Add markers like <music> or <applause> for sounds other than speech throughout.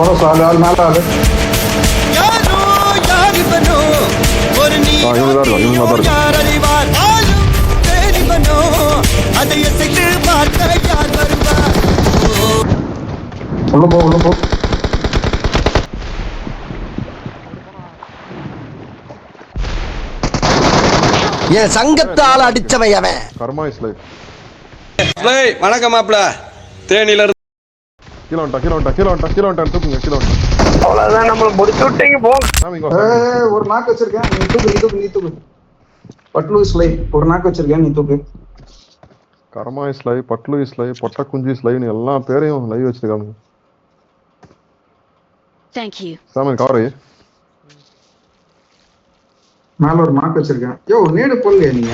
போட சாலு ஆள் மேல ஆளு இவங்க தான் இவங்க தான் உள்ள போ உள்ள போ என் சங்கத்தால் அடிச்சவன் அவன் கர்மா இஸ் லைஃப் டேய் வணக்கம் மாப்ள தேனில இருந்து கீழே வந்துட்டா கீழே வந்துட்டா கீழே வந்துட்டா கீழே வந்துட்டா தூக்குங்க கீழே வந்துட்டா அவ்வளவுதான் நம்மள முடிச்சு விட்டீங்க. ஏய், ஒரு நாக்கு வச்சிருக்கேன். நீ தூக்கு நீ தூக்கு நீ தூக்கு. பட்லு ஸ்லை ஒரு நாக்கு வச்சிருக்கேன் நீ தூக்கு. Karma is live Patlu is live பொட்ட குஞ்சு இஸ் லைவ்னு எல்லா பேரையும் லைவ் வச்சிருக்காங்க Thank you. சாமி கவரை மேல ஒரு நாக்கு வச்சிருக்கேன். யோ நேடு போடலையா நீங்க.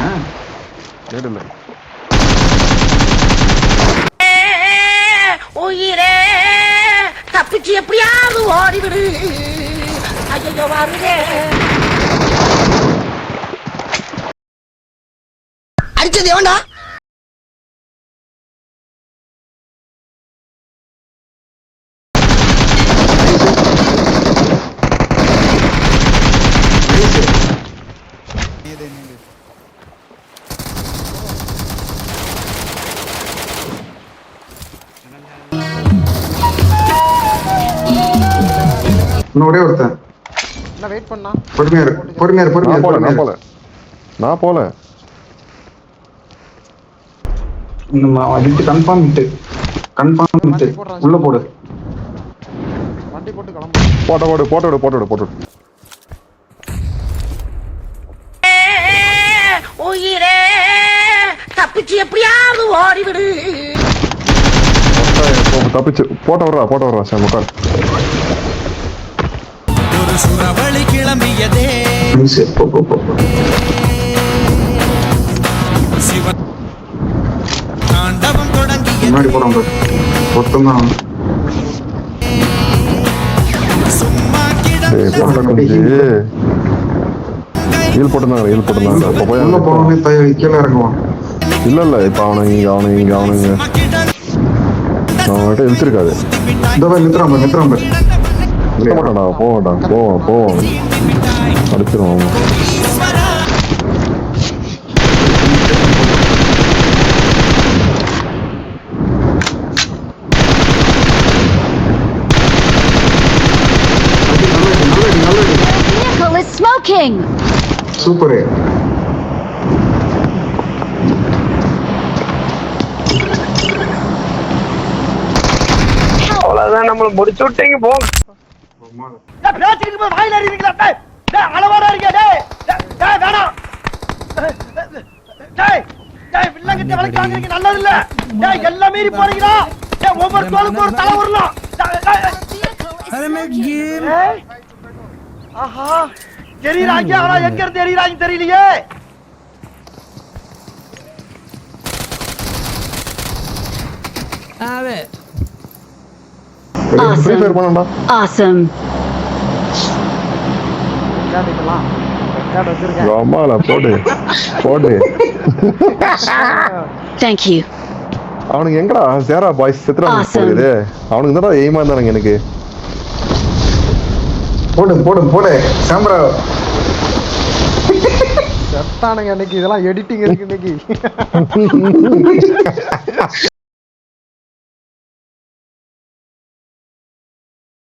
நேடு இல்லை. உயிரே தப்பிச்சு எப்படியாவது ஓடிவிடு. ஐயோ வருதே அடிச்சது எவன்டா? இன்னும் ஒரே ஒருத்தன். என்ன வெயிட் பண்ணா? பொறுமையா இரு. பொறுமையா இரு பொறுமையா நான் இரு, நான். போல. நான் போல. இன்னும் hit confirm hit confirm hit உள்ள போடு. வண்டி போட்டு கிளம்பு. போட்ட போடு போட்ட விடு போட்ட விடு போட்ட விடு. உயிரே தப்பிச்சு எப்படியாவது ஓடிவிடு. போ, தப்பிச்சு. போட்ட வர்றா போட்ட வர்றா சாமி உட்கார். ஒரு சுறவழி கிளம்பியதே. Please, போ போ போ போ. சிவன் தாண்டவம் தொடங்கியது ஹீல் போட்டுருந்தாங்க ஹீல் போட்டுருந்தாங்க அப்போ போய் உள்ள தை- கீழே இறங்குவான் இல்ல இல்ல இப்ப அவனுங்க இங்க அவனுங்க இங்க அவனுங்க சும்மா கிடந்த அவன்கிட்ட இழுத்துருக்காது. இந்த மாதிரி நித்துறான் பாரு. நிறுத்த மாட்டான்டா போக மாட்டான் போவான் போவான். அடிச்சிருவான்! சூப்பரு அவ்வளவுதான் நம்மள முடிச்சு விட்டீங்க போங்க. பேசிக்கிட்டு போய் வாயில அறிவீங்களா அளவாடா இருக்க டேய் வேணாம் டேய் டேய் வில்லங்கிட்ட விலைக்கு வாங்குறீங்க நல்லது இல்ல டேய் எல்லாம் மீறி போறீங்களா? டேய் ஒவ்வொரு தோலுக்கு ஒரு தலை வரலாம் டேய், டேய், டேய். ஏய். ஆஹா தெரியறாங்க ஆனா எங்க இருந்து தெரியறாங்க தெரியலையே. ஃப்ரீ ஃபயர் போடு. அவனுக்கு எங்கடா? சேரா பாய்ஸ் செத்துறாங்க. போகுது. அவனுக்கு தான் எய்மா இருந்தானுங்க எனக்கு? போடு போடு போடு. கேமரா செத்தானுங்க இன்னைக்கு. இதெல்லாம் எடிட்டிங் இருக்கு இன்னைக்கு. <laughs>